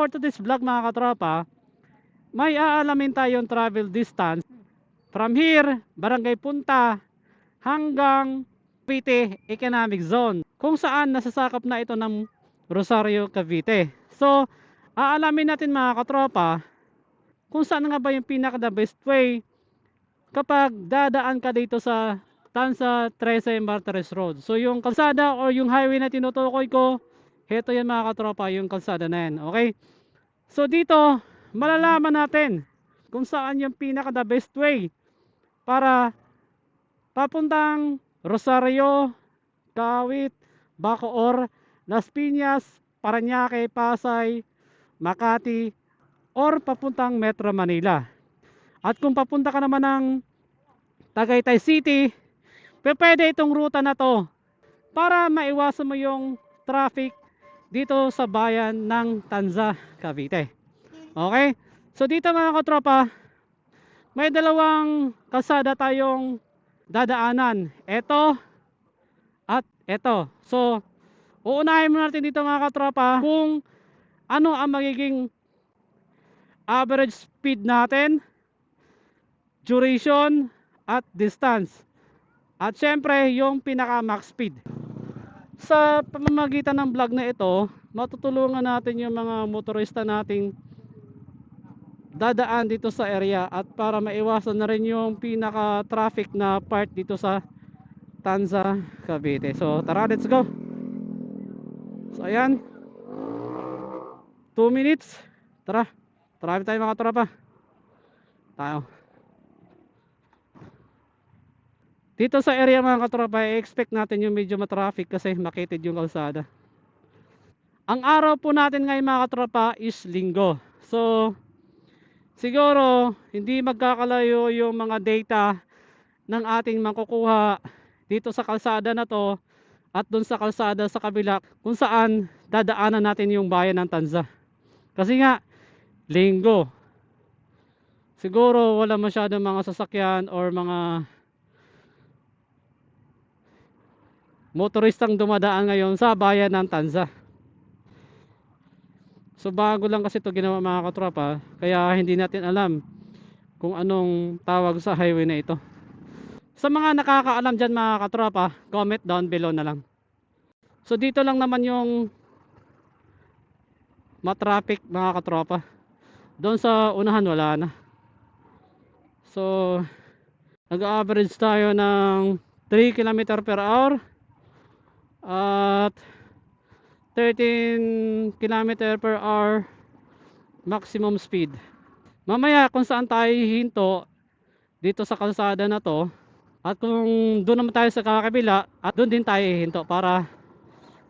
For today's vlog mga katropa, may aalamin tayong travel distance from here, Barangay Punta, hanggang Cavite Economic Zone kung saan nasasakop na ito ng Rosario, Cavite. So, aalamin natin mga katropa kung saan nga ba yung pinaka the best way kapag dadaan ka dito sa Tansa 13 Martires Road. So, yung kalsada or yung highway na tinutukoy ko, heto yan mga katropa, yung kalsada na yan. Okay? So, dito, malalaman natin kung saan yung pinaka the best way para papuntang Rosario, Kawit, Bacoor, Las Piñas, Paranaque, Pasay, Makati, or papuntang Metro Manila. At kung papunta ka naman ng Tagaytay City, pwede itong ruta na to para maiwasan mo yung traffic dito sa bayan ng Tanza, Cavite. Okay? So dito mga katropa, may dalawang kalsada tayong dadaanan. Ito at ito. So, uunahin muna natin dito mga katropa kung ano ang magiging average speed natin, duration, at distance. At syempre, yung pinaka max speed. Sa pamamagitan ng vlog na ito, matutulungan natin yung mga motorista nating dadaan dito sa area at para maiwasan na rin yung pinaka traffic na part dito sa Tanza, Cavite. So tara, let's go. So ayan. 2 minutes. Tara. Marami tayo mga tropa. Tayo. Dito sa area mga katropa, i-expect natin yung medyo matraffic kasi makitid yung kalsada. Ang araw po natin ngayon mga katropa is linggo. So, siguro hindi magkakalayo yung mga data ng ating makukuha dito sa kalsada na to at doon sa kalsada sa kabila kung saan dadaanan natin yung bayan ng Tanza. Kasi nga, linggo. Siguro wala masyadong mga sasakyan or mga motoristang dumadaan ngayon sa bayan ng Tanza. So bago lang kasi ito ginawa mga katropa, kaya hindi natin alam kung anong tawag sa highway na ito. Sa mga nakakaalam dyan mga katropa, comment down below na lang. So dito lang naman yung matraffic mga katropa. Doon sa unahan wala na. So nag-average tayo ng 3 km per hour at 13 km per hour maximum speed. Mamaya kung saan tayo hihinto dito sa kalsada na to at kung doon naman tayo sa kakabila at doon din tayo hihinto para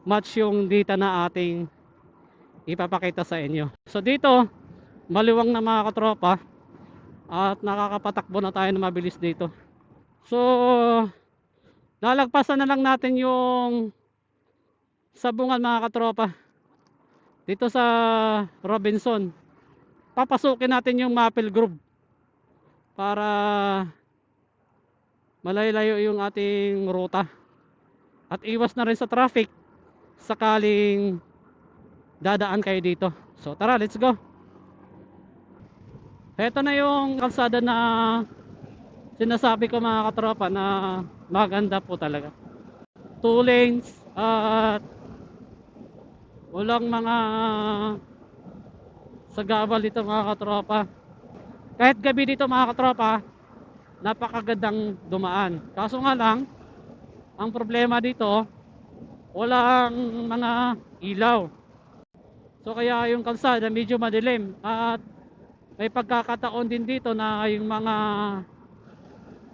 match yung data na ating ipapakita sa inyo. So dito maliwang na mga katropa at nakakapatakbo na tayo na mabilis dito. So lalagpasan na lang natin yung sabungan mga katropa. Dito sa Robinson papasukin natin yung Maple Grove para malayo yung ating ruta. At iwas na rin sa traffic sakaling dadaan kayo dito. So tara let's go. Heto na yung kalsada na sinasabi ko mga katropa na maganda po talaga. Two lanes at walang mga sagabal dito mga katropa. Kahit gabi dito mga katropa napakagandang dumaan. Kaso nga lang ang problema dito walang mga ilaw. So kaya yung kalsada medyo madilim at may pagkakataon din dito na yung mga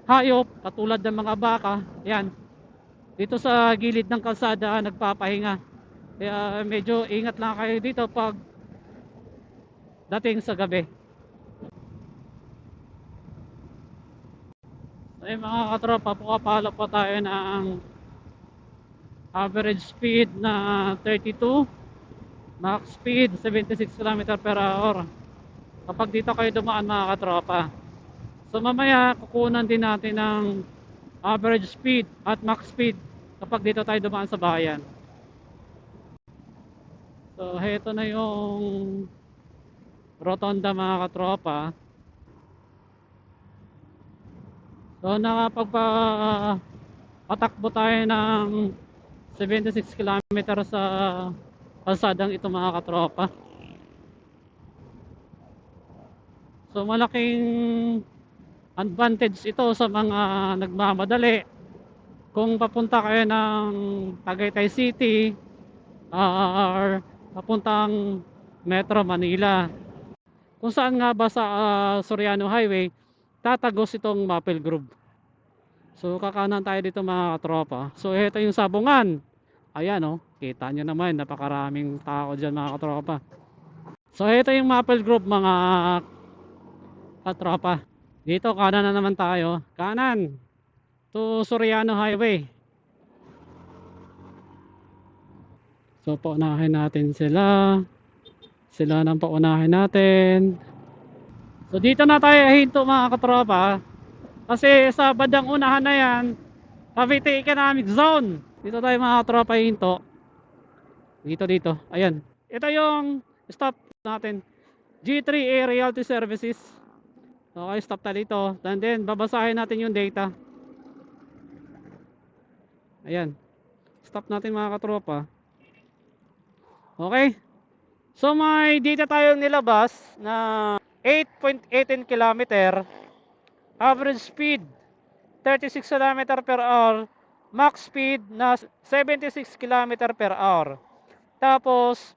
hayop katulad ng mga baka yan. Dito sa gilid ng kalsada nagpapahinga. Kaya medyo ingat lang kayo dito pag dating sa gabi. Ay mga katropa pukapalo pa tayo ng average speed na 32 max speed 76 km per hour. Kapag dito kayo dumaan mga katropa so mamaya kukunan din natin ng average speed at max speed kapag dito tayo dumaan sa bayan so heto na yung rotonda mga katropa. So nakapagpa patakbo tayo ng 76 km sa kalsadang ito mga katropa. So malaking advantage ito sa mga nagmamadali. Kung papunta kayo ng Tagaytay City or papuntang Metro Manila. Kung saan nga ba sa ah, Soriano Highway, tatagos itong Mapel Grove. So kakanan tayo dito mga katropa. So ito yung sabungan. Ayan oh, kita nyo naman, napakaraming tao dyan mga katropa. So ito yung Mapel Grove mga katropa. Dito kanan na naman tayo. Kanan to Soriano Highway. So paunahin natin sila. Sila nang paunahin natin. So dito na tayo hinto mga katropa. Kasi sa bandang unahan na yan, Cavite Economic Zone. Dito tayo mga katropa hinto. Dito dito. Ayan. Ito yung stop natin. G3A Realty Services. Okay, stop tayo dito. And then, babasahin natin yung data. Ayan. Stop natin mga katropa. Okay. So, may data tayong nilabas na 8.18 km. Average speed, 36 km per hour. Max speed na 76 km per hour. Tapos,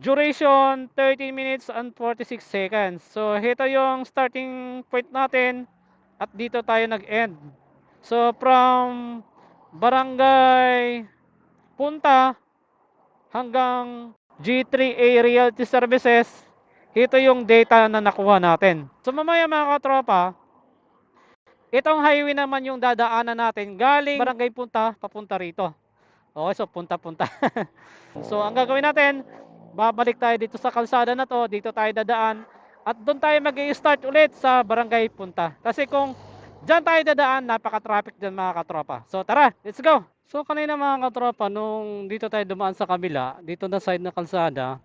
duration 13 minutes and 46 seconds. So, ito yung starting point natin at dito tayo nag-end. So, from Barangay Punta hanggang G3A Realty Services, ito yung data na nakuha natin. So, mamaya mga katropa, itong highway naman yung dadaanan natin galing Barangay Punta papunta rito. Okay, so punta-punta. so, ang gagawin natin, babalik tayo dito sa kalsada na to, dito tayo dadaan, at doon tayo mag start ulit sa barangay punta. Kasi kung dyan tayo dadaan, napaka-traffic dyan mga katropa. So tara, let's go! So kanina mga katropa, nung dito tayo dumaan sa kabila, dito na side na kalsada,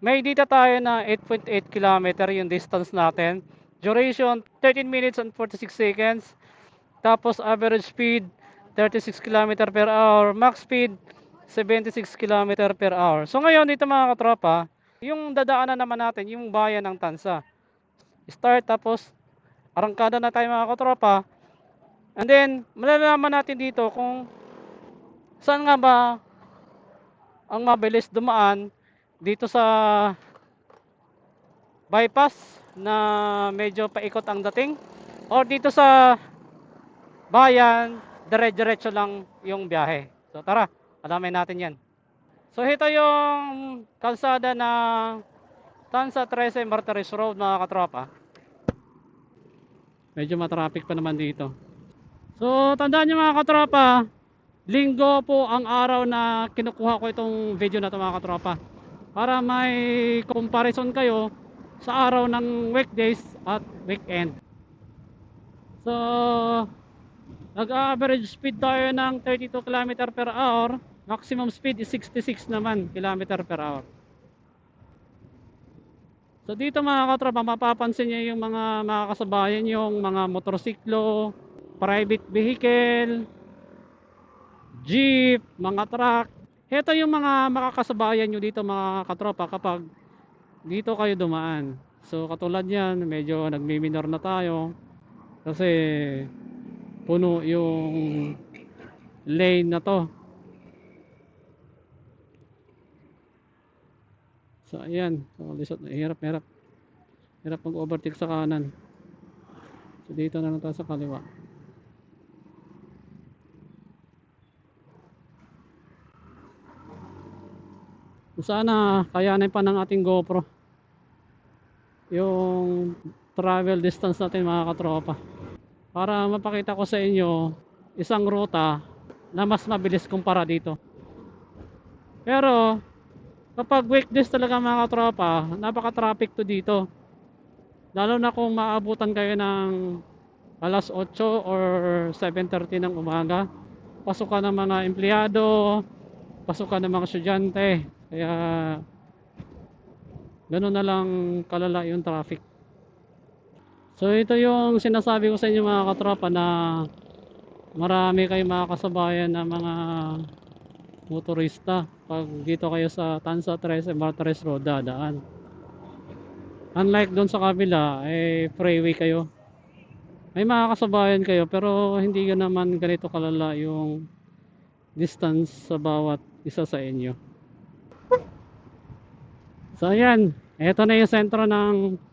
may dito tayo na 8.8 km yung distance natin. Duration, 13 minutes and 46 seconds. Tapos average speed, 36 km per hour. Max speed, 76 km per hour. So ngayon dito mga katropa, yung dadaanan naman natin, yung bayan ng Tansa. Start tapos arangkada na tayo mga katropa. And then, malalaman natin dito kung saan nga ba ang mabilis dumaan dito sa bypass na medyo paikot ang dating or dito sa bayan dire-diretso lang yung biyahe. So tara, alamin natin yan. So ito yung kalsada ng Tansa 13 Martires Road mga katropa. Medyo matraffic pa naman dito. So tandaan nyo mga katropa, linggo po ang araw na kinukuha ko itong video na ito mga katropa. Para may comparison kayo sa araw ng weekdays at weekend. So, Nag-average speed tayo ng 32 km per hour. Maximum speed is 66 naman km per hour. So dito mga katropa, mapapansin niyo yung mga mga kasabayan yung mga motorsiklo, private vehicle, jeep, mga truck. Ito yung mga makakasabayan nyo dito mga katropa kapag dito kayo dumaan. So katulad yan, medyo nagmi-minor na tayo. Kasi puno yung lane na to. So ayan. So lisot hirap hirap. Hirap mag overtake sa kanan. So dito na lang tayo sa kaliwa. Sana kayanin pa ng ating GoPro. Yung travel distance natin mga katropa para mapakita ko sa inyo isang ruta na mas mabilis kumpara dito. Pero kapag weekdays talaga mga katropa, napaka-traffic to dito. Lalo na kung maabutan kayo ng alas 8 or 7.30 ng umaga. Pasukan ng mga empleyado, pasukan ng mga estudyante. Kaya Ganun na lang kalala yung traffic. So ito yung sinasabi ko sa inyo mga katropa na marami kayong mga kasabayan na mga motorista pag dito kayo sa Tansa 13 Martires Road dadaan. Unlike doon sa kabila, eh freeway kayo. May mga kasabayan kayo pero hindi naman ganito kalala yung distance sa bawat isa sa inyo. So ayan, eto na yung sentro ng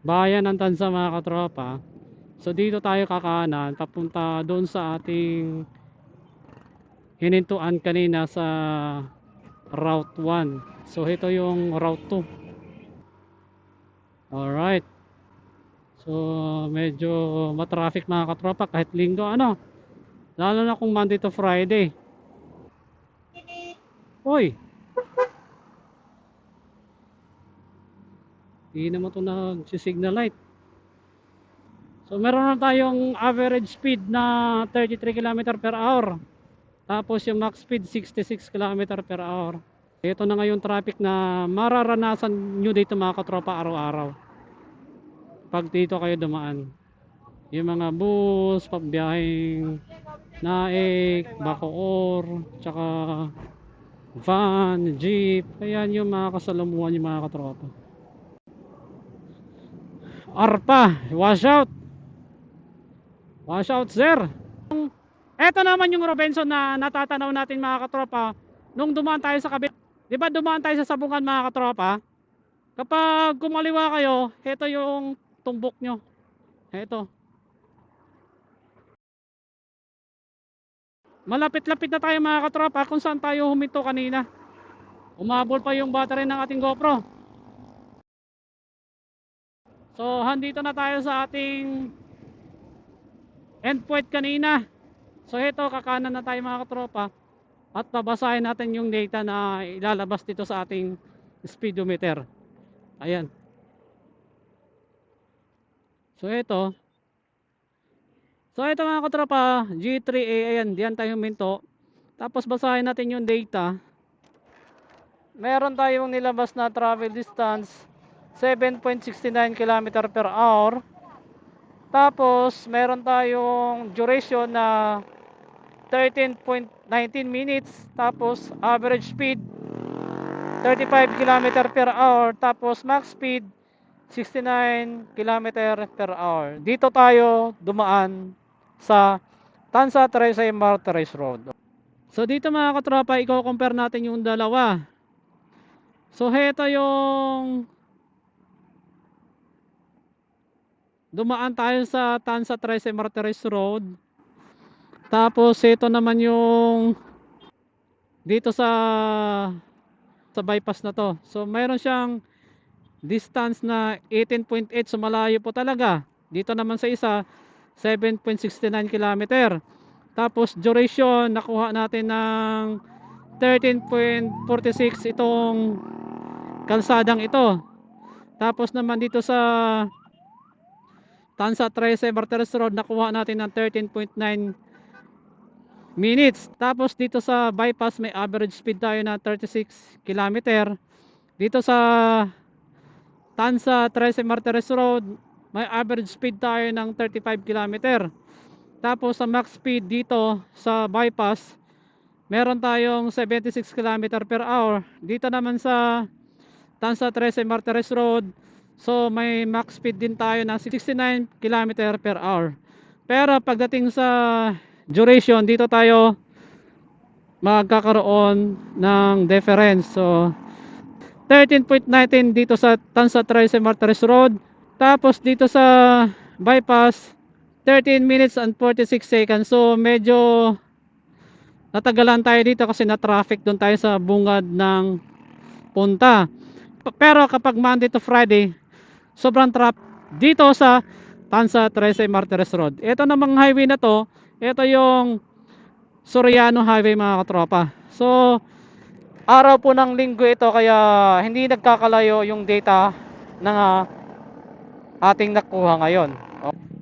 bayan ng Tansa mga katropa. So dito tayo kakanan papunta doon sa ating hinintuan kanina sa Route 1. So ito yung Route 2. Alright. So medyo matraffic mga katropa kahit linggo ano. Lalo na kung Monday to Friday. Hoy! Hindi naman ito nag-signal light. So meron na tayong average speed na 33 km per hour. Tapos yung max speed 66 km per hour. Ito na ngayon traffic na mararanasan nyo dito mga katropa araw-araw. Pag dito kayo dumaan. Yung mga bus, pabiyahing naik, bacoor, tsaka van, jeep. Ayan yung mga kasalamuhan yung mga katropa. Arpa, wash out. Wash out, sir. Ito naman yung Robinson na natatanaw natin mga katropa nung dumaan tayo sa kabila. Di ba dumaan tayo sa sabungan mga katropa? Kapag kumaliwa kayo, ito yung tumbok nyo. Ito. Malapit-lapit na tayo mga katropa kung saan tayo huminto kanina. Umabol pa yung battery ng ating GoPro. So, handito na tayo sa ating endpoint kanina. So, ito, kakanan na tayo mga katropa. At babasahin natin yung data na ilalabas dito sa ating speedometer. Ayan. So, ito. So, ito mga katropa, G3A, ayan, diyan tayo huminto. Tapos, basahin natin yung data. Meron tayong nilabas na travel distance 7.69 km per hour. Tapos, meron tayong duration na 13.19 minutes. Tapos, average speed 35 km per hour. Tapos, max speed 69 km per hour. Dito tayo dumaan sa Tansa Trece Martires Road. So, dito mga katropa, i-compare natin yung dalawa. So, heto yung dumaan tayo sa Tansa Trece Martires Road. Tapos ito naman yung dito sa sa bypass na to. So mayroon siyang distance na 18.8 so malayo po talaga. Dito naman sa isa 7.69 km. Tapos duration nakuha natin ng 13.46 itong kalsadang ito. Tapos naman dito sa Tansa 13 Barteres Road nakuha natin ng 13.9 minutes. Tapos dito sa bypass may average speed tayo na 36 km. Dito sa Tansa 13 Martires Road may average speed tayo ng 35 km. Tapos sa max speed dito sa bypass meron tayong 76 km per hour. Dito naman sa Tansa 13 Martires Road So may max speed din tayo na 69 km per hour. Pero pagdating sa duration, dito tayo magkakaroon ng difference. So 13.19 dito sa Tansa 13 Martires Road. Tapos dito sa bypass 13 minutes and 46 seconds. So medyo natagalan tayo dito kasi na traffic doon tayo sa bungad ng punta. Pero kapag Monday to Friday, sobrang trap dito sa Tansa 13 Martires Road. Ito namang highway na to, ito yung Soriano Highway mga katropa. So, araw po ng linggo ito kaya hindi nagkakalayo yung data na ating nakuha ngayon.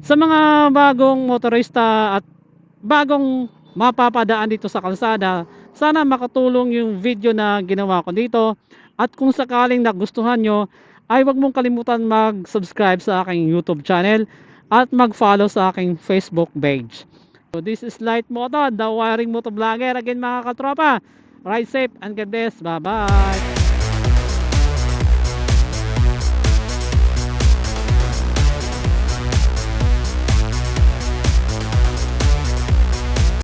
Sa mga bagong motorista at bagong mapapadaan dito sa kalsada, sana makatulong yung video na ginawa ko dito. At kung sakaling nagustuhan nyo, ay wag mong kalimutan mag-subscribe sa aking YouTube channel at mag-follow sa aking Facebook page. So this is Light Moto, the wiring moto vlogger again mga katropa. Ride safe and God bless. Bye bye.